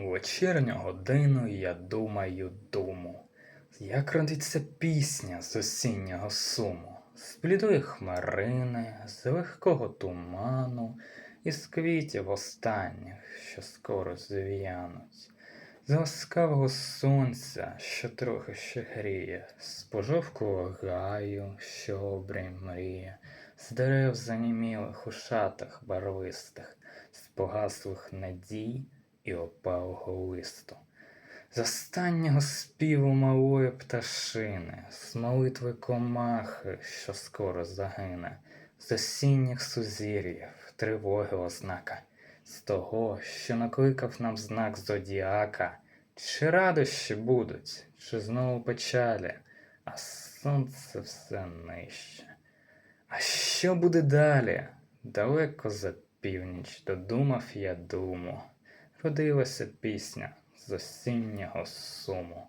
Вечірню годину я думаю думу, як родиться пісня з осіннього суму, з блідої хмарини, з легкого туману, із квітів останніх, що скоро зв'януть, з ласкавого сонця, що трохи ще гріє, з пожовклого гаю, що обрій мріє, з дерев занімілих у шатах барвистих, з погаслих надій і опалого листу. З останнього співу малої пташини, з молитви комахи, що скоро загине, з осінніх сузір'їв, тривоги ознака, з того, що накликав нам знак зодіака, чи радощі будуть, чи знову печалі, а сонце все нижче. А що буде далі? Далеко за північ додумав я думу. Родилася пісня з осіннього суму.